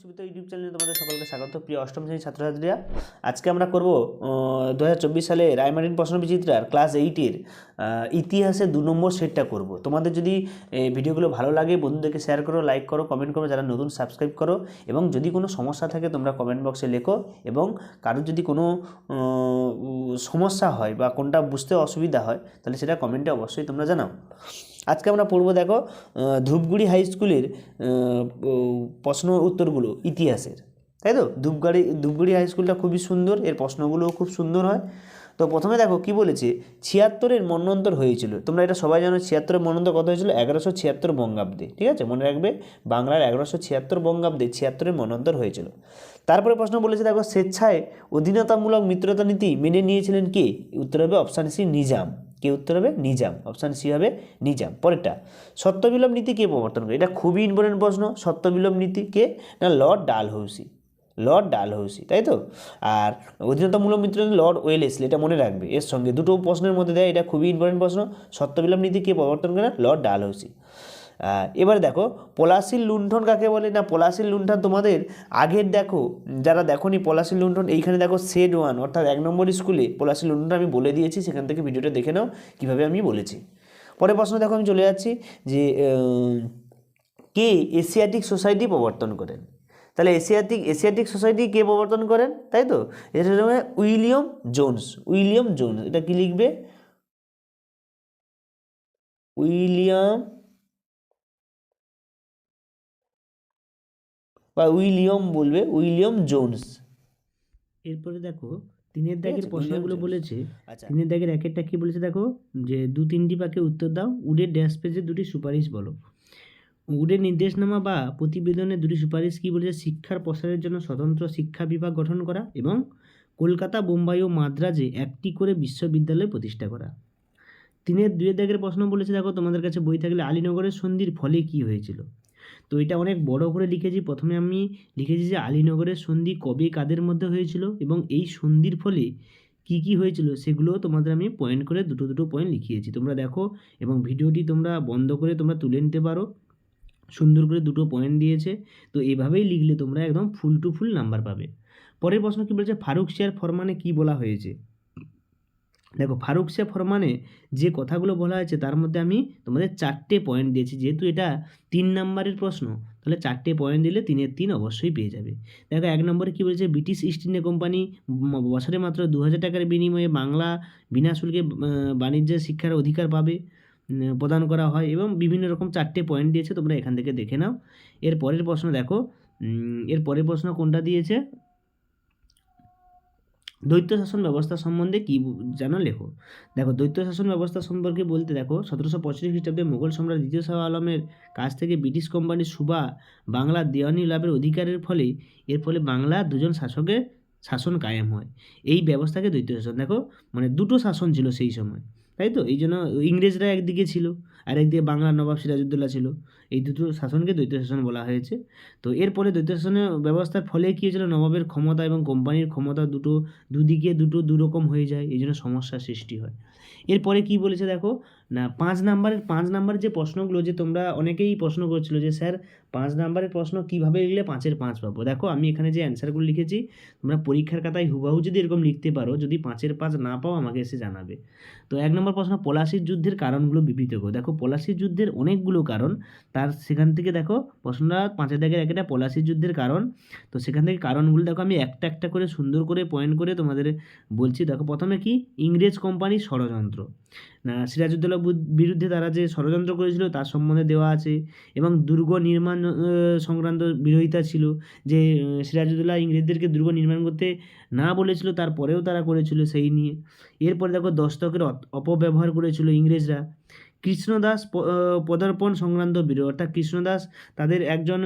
সুবিধা ইউটিউব চ্যানেলে তোমাদের সকলকে স্বাগত, প্রিয় অষ্টম শ্রেণির ছাত্রছাত্রীরা। আজকে আমরা করব দু হাজার চব্বিশ সালে রায়মারিন প্রশ্ন বিচিত্রার ক্লাস এইটের ইতিহাসে দু নম্বর সেটটা করব। তোমাদের যদি ভিডিওগুলো ভালো লাগে, বন্ধুদেরকে শেয়ার করো লাইক করো কমেন্ট করো, যারা নতুন সাবস্ক্রাইব করো, এবং যদি কোনো সমস্যা থাকে তোমরা কমেন্ট বক্সে লেখো, এবং কারোর যদি কোনো সমস্যা হয় বা কোনটা বুঝতে অসুবিধা হয়, তাহলে সেটা কমেন্টে অবশ্যই তোমরা জানাও। আজকে আমরা পড়ব দেখো ধূপগুড়ি হাই স্কুলের প্রশ্ন উত্তরগুলো, ইতিহাসের। তাই তো? ধূপগুড়ি ধূপগুড়ি হাই স্কুলটা খুবই সুন্দর, এর প্রশ্নগুলোও খুব সুন্দর হয়। তো প্রথমে দেখো কি বলেছে ছিয়াত্তরের মন্বন্তর হয়েছিল। তোমরা এটা সবাই জানো ছিয়াত্তরের মন্বন্তর কত হয়েছিল? এগারোশো ছিয়াত্তর বঙ্গাব্দে, ঠিক আছে? মনে রাখবে, বাংলার এগারোশো ছিয়াত্তর বঙ্গাব্দে ছিয়াত্তরের মন্বন্তর হয়েছিল। তারপরে প্রশ্ন বলেছে দেখো, স্বেচ্ছায় অধীনতামূলক মিত্রতা নীতি মেনে নিয়েছিলেন কে? উত্তর হবে অপশান সি, নিজাম। কে উত্তর হবে? নিজাম। অপশান সি হবে নিজাম। পরেরটা সত্যবিলোপ নীতি কে প্রবর্তন করে? এটা খুবই ইম্পর্টেন্ট প্রশ্ন। সত্যবিলোপ নীতি কে? না, লর্ড ডাল হৌসি লর্ড ডাল হৌসি তাই তো? আর অধীনতামূলক মিত্র লর্ড ওয়েলেসলি এটা মনে রাখবে। এর সঙ্গে দুটো প্রশ্নের মধ্যে দেয়, এটা খুবই ইম্পর্টেন্ট প্রশ্ন। সত্যবিলোপ নীতি কে প্রবর্তন করে লর্ড ডালহৌসি। এবারে দেখো, পলাশির লুণ্ঠন কাকে বলে? না, পলাশির লুণ্ঠন তোমাদের আগের দেখো, যারা দেখোনি পলাশির লুণ্ঠন, এইখানে দেখো সেড ওয়ান অর্থাৎ এক নম্বর স্কুলে পলাশির লুণ্ঠন আমি বলে দিয়েছি, সেখান থেকে ভিডিওটা দেখে নাও, কীভাবে আমি বলেছি। পরের প্রশ্ন দেখো, আমি চলে যাচ্ছি, যে কে এশিয়াটিক সোসাইটি প্রবর্তন করেন? তাহলে এশিয়াটিক এশিয়াটিক সোসাইটি কে প্রবর্তন করেন? তাই তো? এটা উইলিয়াম জোনস উইলিয়াম জোনস, এটা কি লিখবে? উইলিয়াম বা উইলিয়াম বলবে উইলিয়াম জোনস। এরপরে দেখো তিনের দাগের প্রশ্নগুলো বলেছে আচ্ছা। তিনের দাগের একটা কি বলেছে দেখো? যে দু তিনটি বাক্যে উত্তর দাও উডের ড্যাশ পেজে দুটি সুপারিশ বলো। উডের নির্দেশনামা বা প্রতিবেদনে দুটি সুপারিশ কি বলেছে? শিক্ষার প্রসারের জন্য স্বতন্ত্র শিক্ষা বিভাগ গঠন করা এবং কলকাতা বোম্বাই ও মাদ্রাজে একটি করে বিশ্ববিদ্যালয় প্রতিষ্ঠা করা। তিনের দুয়ের দাগের প্রশ্ন বলেছে দেখো তোমাদের কাছে বই থাকলে আলীনগরের সন্ধির ফলে কি হয়েছিল? তো এটা অনেক বড় করে লিখেছি। প্রথমে আমি লিখেছি যে আলীনগরের সন্ধি কবে কাদের মধ্যে হয়েছিল এবং এই সন্ধির ফলে কি কি হয়েছিল সেগুলো তোমাদের আমি পয়েন্ট করে দুটো দুটো পয়েন্ট লিখিয়েছি। তোমরা দেখো এবং ভিডিওটি তোমরা বন্ধ করে তোমরা তুলে নিতে পারো। সুন্দর করে দুটো পয়েন্ট দিয়েছে। তো এভাবেই লিখলে তোমরা একদম ফুল টু ফুল নাম্বার পাবে। পরের প্রশ্ন কী বলছে? ফারুক শেয়ার ফরমানে কি বলা হয়েছে? দেখো ফারুক শেয়ার ফরমানে যে কথাগুলো বলা হয়েছে, তার মধ্যে আমি তোমাদের চারটে পয়েন্ট দিয়েছি। যেহেতু এটা তিন নাম্বারের প্রশ্ন, তাহলে চারটে পয়েন্ট দিলে তিনের তিন অবশ্যই পেয়ে যাবে। দেখো এক নম্বরে কী বলেছে, ব্রিটিশ ইস্ট ইন্ডিয়া কোম্পানি বছরে মাত্র দু হাজার টাকার বিনিময়ে বাংলা বিনা শুল্কে বাণিজ্য শিক্ষার অধিকার পাবে প্রদান করা হয় এবং বিভিন্ন রকম চারটে পয়েন্ট দিয়েছে, তোমরা এখান থেকে দেখে নাও। এর পরের প্রশ্ন দেখো এর পরের প্রশ্ন কোনটা দিয়েছে? দ্বৈত শাসন ব্যবস্থা সম্বন্ধে কী জানো লেখো? দেখো, দ্বৈত শাসন ব্যবস্থা সম্পর্কে বলতে দেখো, সতেরোশো পঁয়ষট্টি খ্রিস্টাব্দে মোগল সম্রাট দ্বিতীয় শাহ আলমের কাছ থেকে ব্রিটিশ কোম্পানির সুবা বাংলার দেওয়ানি লাভের অধিকারের ফলে এর ফলে বাংলার দুজন শাসকের শাসন কায়েম হয়। এই ব্যবস্থাকে দ্বৈত শাসন, দেখো মানে দুটো শাসন ছিল সেই সময়, তাই তো? এই জন্য ইংরেজরা একদিকে ছিল। আর একদিকে বাংলার নবাব সিরাজউদ্দৌলা ছিল। এই দুটো শাসনকে দ্বৈত শাসন বলা হয়েছে। তো এরপরে দ্বৈত শাসনের ব্যবস্থার ফলে কী হয়েছিল? নবাবের ক্ষমতা এবং কোম্পানির ক্ষমতা দুটো দুদিকে দুটো দুরকম হয়ে যায়। এই জন্য সমস্যার সৃষ্টি হয়। এরপরে কী বলেছে দেখো? না, পাঁচ নাম্বারের পাঁচ নাম্বারের যে প্রশ্নগুলো, যে তোমরা অনেকেই প্রশ্ন করছিল যে, স্যার, পাঁচ নাম্বারের প্রশ্ন কীভাবে লিখলে পাঁচের পাঁচ পাবো? দেখো, আমি এখানে যে অ্যান্সারগুলো লিখেছি, তোমরা পরীক্ষার খাতায় হুবাহু যদি এরকম লিখতে পারো, যদি পাঁচের পাঁচ না পাও, আমাকে এসে জানাবে। তো এক নম্বর প্রশ্ন, পলাশির যুদ্ধের কারণগুলো বিবৃত করো। দেখো, পলাশির যুদ্ধের অনেকগুলো কারণ, তার সেখান থেকে দেখো, প্রশ্নটা পাঁচের দাগের একটা পলাশির যুদ্ধের কারণ। তো সেখান থেকে কারণগুলো দেখো, আমি একটা একটা করে সুন্দর করে পয়েন্ট করে তোমাদের বলছি। দেখো, প্রথমে কি? ইংরেজ কোম্পানির ষড়যন্ত্র। না সিরাজউদ্দৌলা বিরুদ্ধে তারা যে ষড়যন্ত্র করেছিল তার সম্বন্ধে দেওয়া আছে এবং দুর্গ নির্মাণ সংক্রান্ত বিরোধিতা ছিল যে সিরাজউদ্দৌলা ইংরেজদেরকে দুর্গ নির্মাণ করতে না বলেছিল তারপরেও তারা করেছিল সেই নিয়ে। এরপরে দেখো দস্তকের অপব্যবহার করেছিল ইংরেজরা। কৃষ্ণদাস পদার্পণ সংক্রান্ত বিরোধ, অর্থাৎ কৃষ্ণদাস তাদের একজন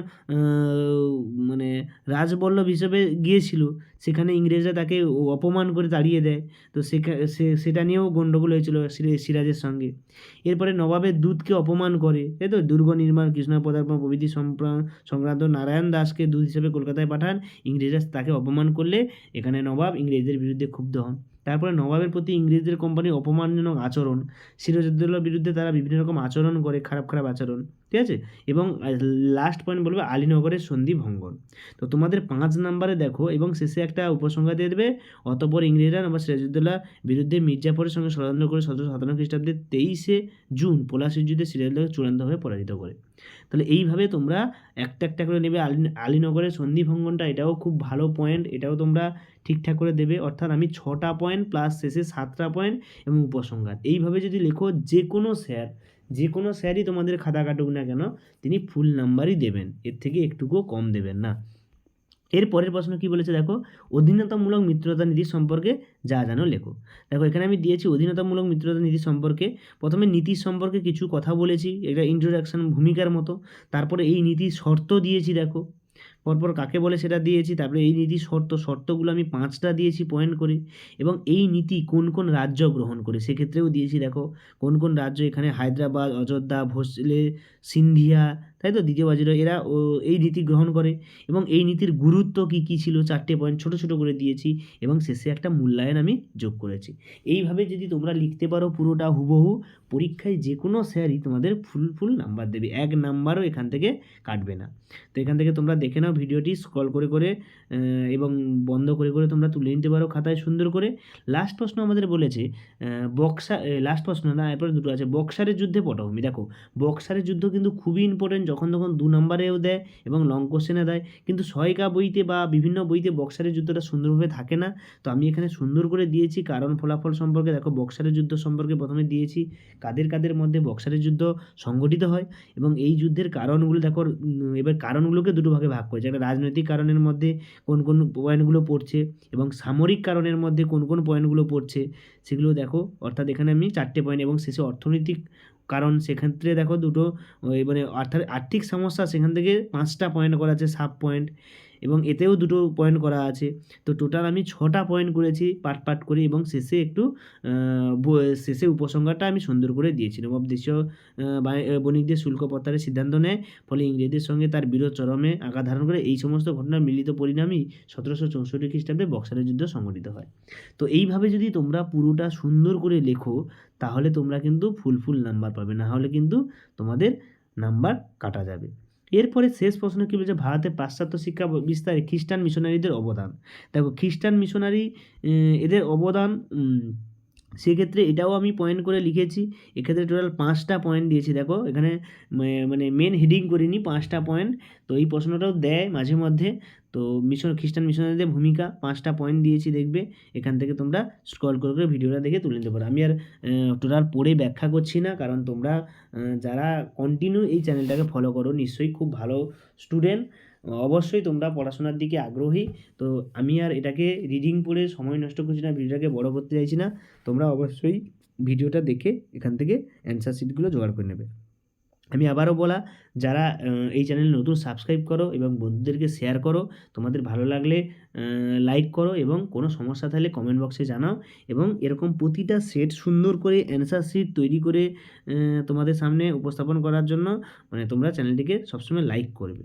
রাজবল্লভ হিসেবে গিয়েছিল, সেখানে ইংরেজরা তাকে অপমান করে তাড়িয়ে দেয়। তো সে- সেটা নিয়েও গণ্ডগোল হয়েছিল সিরাজের সঙ্গে। এরপরে নবাবের দুধকে অপমান করে তাই তো দুর্গ নির্মাণ, কৃষ্ণ পদার্পণ, প্রভৃতি সংক্রান্ত নারায়ণ দাসকে দুধ হিসেবে কলকাতায় পাঠান। ইংরেজরা তাকে অপমান করলে, এখানে নবাব ইংরেজদের বিরুদ্ধে ক্ষুব্ধ হন। তারপরে নবাবের প্রতি ইংরেজদের কোম্পানির অপমানজনক আচরণ সিরাজউদ্দৌলার বিরুদ্ধে তারা বিভিন্ন রকম আচরণ করে, খারাপ খারাপ আচরণ, ঠিক আছে? এবং লাস্ট পয়েন্ট বলবে আলীনগরের সন্ধি ভঙ্গন। তো তোমাদের পাঁচ নাম্বারে দেখো এবং শেষে একটা উপসংহার দিয়ে দেবে, অতপর ইংরেজরা বা সিরাজউদ্দৌলার বিরুদ্ধে মির্জাফরের সঙ্গে ষড়যন্ত্র করে সতেরোশো সাতান্ন খ্রিস্টাব্দে তেইশে জুন পলাশির যুদ্ধে সিরাজউদ্দৌলা চূড়ান্তভাবে পরাজিত করে। তাহলে এইভাবে তোমরা একটা একটা করে নেবে আলী, আলীনগরের সন্ধি ভঙ্গনটা, এটাও খুব ভালো পয়েন্ট এটাও তোমরা ঠিকঠাক করে দেবে, অর্থাৎ আমি ছটা পয়েন্ট প্লাস শেষে সাতটা পয়েন্ট এবং উপসংহার। এইভাবে যদি লেখো, যে কোনো স্যার যে কোনো স্যারই তোমাদের খাতা কাটুক না কেন, তিনি ফুল নাম্বারই দেবেন। এর থেকে একটুকুও কম দেবেন না। এর পরের প্রশ্ন কি বলেছে দেখো? অধীনতামূলক মিত্রতা নীতি সম্পর্কে যা জানো লেখো। দেখো, এখানে আমি দিয়েছি অধীনতামূলক মিত্রতা নীতি সম্পর্কে। প্রথমে নীতি সম্পর্কে কিছু কথা বলেছি এটা ইন্ট্রোডাকশন ভূমিকার মতো। তারপরে এই নীতির শর্ত দিয়েছি দেখো। পরপর কাকে বলে সেটা দিয়েছি, তারপরে এই নীতি শর্ত, শর্তগুলো আমি পাঁচটা দিয়েছি পয়েন্ট করে, এবং এই নীতি কোন কোন রাজ্য গ্রহণ করে? সেক্ষেত্রেও দিয়েছি, দেখো, কোন কোন রাজ্য এখানে হায়দ্রাবাদ, অযোধ্যা, ভোসলে, সিন্ধিয়া তাই তো দ্বিতীয় বাজির এরা এই নীতি গ্রহণ করে এবং এই নীতির গুরুত্ব কী কী ছিল চারটে পয়েন্ট ছোটো ছোটো করে দিয়েছি এবং শেষে একটা মূল্যায়ন আমি যোগ করেছি। এইভাবে যদি তোমরা লিখতে পারো পুরোটা হুবহু, পরীক্ষায় যে কোনো স্যারই তোমাদের ফুল ফুল নাম্বার দেবে। এক নাম্বারও এখান থেকে কাটবে না। তো এখান থেকে তোমরা দেখে নাও ভিডিওটি স্ক্রল করে করে এবং বন্ধ করে করে তোমরা তুলে নিতে পারো খাতায় সুন্দর করে। লাস্ট প্রশ্ন আমাদের বলেছে বক্সা লাস্ট প্রশ্ন না, এরপরে দুটো আছে। বক্সারের যুদ্ধে পটভূমি। দেখো, বক্সারের যুদ্ধ কিন্তু খুবই ইম্পর্টেন্ট যখন তখন দু নম্বরেও দেয় এবং লং কোশ্চেনে দেয়। কিন্তু সহায়িকা বইতে বা বিভিন্ন বইতে বক্সারের যুদ্ধটা সুন্দরভাবে থাকে না। তো আমি এখানে সুন্দর করে দিয়েছি কারণ ফলাফল সম্পর্কে। দেখো, বক্সারের যুদ্ধ সম্পর্কে প্রথমে দিয়েছি কাদের কাদের মধ্যে বক্সারের যুদ্ধ সংগঠিত হয় এবং এই যুদ্ধের কারণগুলো দেখো এবার কারণগুলোকে দুটো ভাগে ভাগ করেছে। একটা রাজনৈতিক কারণের মধ্যে কোন কোন পয়েন্টগুলো পড়ছে এবং সামরিক কারণের মধ্যে কোন কোন পয়েন্টগুলো পড়ছে, সেগুলো দেখো। অর্থাৎ এখানে আমি চারটে পয়েন্ট এবং শেষে অর্থনৈতিক কারণ সেক্ষেত্রে দেখো দুটো মানে অর্থাৎ আর্থিক সমস্যা সেখান থেকে পাঁচটা পয়েন্ট করা আছে সাব পয়েন্ট এবং এতেও দুটো পয়েন্ট করা আছে। তো টোটাল আমি ছটা পয়েন্ট করেছি পাট পাট করে এবং শেষে একটু শেষে উপসংহারটা আমি সুন্দর করে দিয়েছি। নবাব দেশীয় বণিকদের শুল্ক প্রত্যাহারের সিদ্ধান্ত নেয়, ফলে ইংরেজদের সঙ্গে তার বিরোধ চরমে আঘাত ধারণ করে এই সমস্ত ঘটনার মিলিত পরিণামই সতেরোশো চৌষট্টি খ্রিস্টাব্দে বক্সারের যুদ্ধ সংঘটিত হয়। তো এইভাবে যদি তোমরা পুরোটা সুন্দর করে লেখো, তাহলে তোমরা কিন্তু ফুল ফুল নাম্বার পাবে। না হলে কিন্তু তোমাদের নাম্বার কাটা যাবে। এরপরে শেষ প্রশ্ন কী বলছে? ভারতে পাশ্চাত্য শিক্ষা বিস্তারে খ্রিস্টান মিশনারিদের অবদান। দেখো, খ্রিস্টান মিশনারি এদের অবদান সেক্ষেত্রে এটাও আমি পয়েন্ট করে লিখেছি। এক্ষেত্রে টোটাল পাঁচটা পয়েন্ট দিয়েছি, দেখো। এখানে মানে মেন হেডিং করিনি, পাঁচটা পয়েন্ট তো এই প্রশ্নটাও দেয় মাঝে মধ্যে। তো মিশন খ্রিস্টান মিশনারিদের ভূমিকা, পাঁচটা পয়েন্ট দিয়েছি, দেখবে। এখান থেকে তোমরা স্ক্রল করে করে ভিডিওটা দেখে তুলে নিতে পারো। আমি আর টোটাল পড়ে ব্যাখ্যা করছি না, কারণ তোমরা যারা কন্টিনিউ এই চ্যানেলটাকে ফলো করো, নিশ্চয়ই খুব ভালো স্টুডেন্ট অবশ্যই তোমরা পড়াশোনার দিকে আগ্রহী। তো আমি আর এটাকে রিডিং পড়ে সময় নষ্ট করছি না, ভিডিওটাকে বড় করতে চাইছি না। তোমরা অবশ্যই ভিডিওটা দেখে এখান থেকে অ্যান্সার শিটগুলো জোগাড় করে নেবে। আমি আবারও বলা, যারা এই চ্যানেল নতুন সাবস্ক্রাইব করো এবং বন্ধুদেরকে শেয়ার করো, তোমাদের ভালো লাগলে লাইক করো এবং কোনো সমস্যা থাকলে কমেন্ট বক্সে জানাও এবং এরকম প্রতিটা সেট সুন্দর করে অ্যান্সার শিট তৈরি করে তোমাদের সামনে উপস্থাপন করার জন্য মানে তোমরা চ্যানেলটিকে সবসময় লাইক করবে।